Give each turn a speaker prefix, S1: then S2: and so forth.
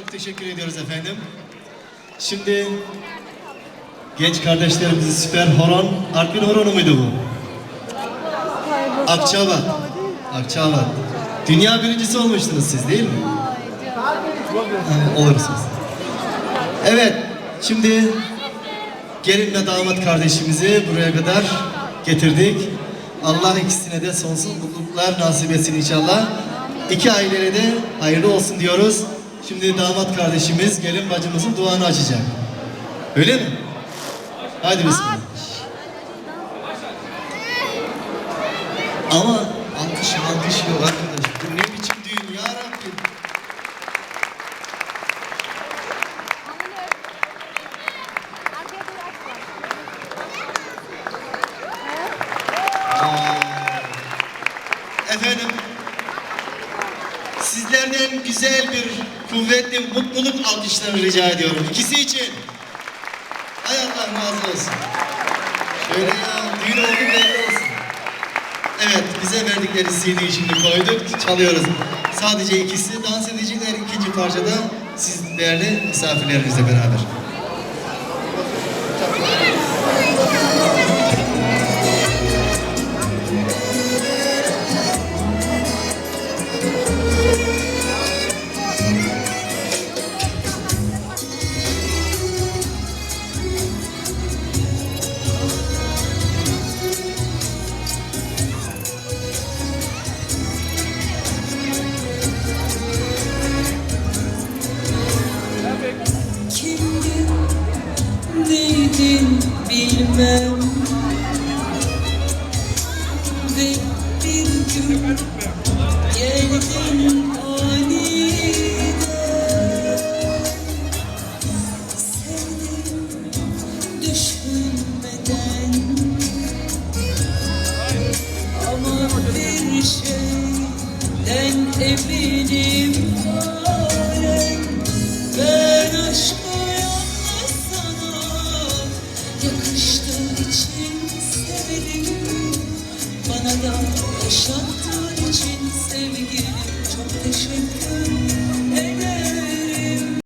S1: teşekkür ediyoruz efendim. Şimdi genç kardeşlerimizi süper horon, Artvin horonu muydu bu? Akçabat. Akçabat. Dünya birincisi olmuştunuz siz değil mi? Ha, Olursunuz. Evet, şimdi gelin ve damat kardeşimizi buraya kadar getirdik. Allah ikisine de sonsuz mutluluklar nasip etsin inşallah. İki aileye de hayırlı olsun diyoruz. Şimdi damat kardeşimiz gelin bacımızın duanı açacak. Öyle mi? Hadi bismillah. Ama alkış alkış yok arkadaş. Bu ne biçim düğün ya Rabbim.
S2: Açma.
S1: Efendim, sizlerden güzel bir, kuvvetli mutluluk alkışlarını rica ediyorum. İkisi için. Hay Allah razı olsun. Şöyle ya, düğün oldu belli olsun. Evet, bize verdikleri CD'yi şimdi koyduk, çalıyoruz. Sadece ikisi dans edecekler ikinci parçada siz değerli misafirlerinizle beraber.
S3: Bilmem Ve bir gün geldin aniden Sevdim düşünmeden Ama bir şeyden eminim Bana da yaşattığın için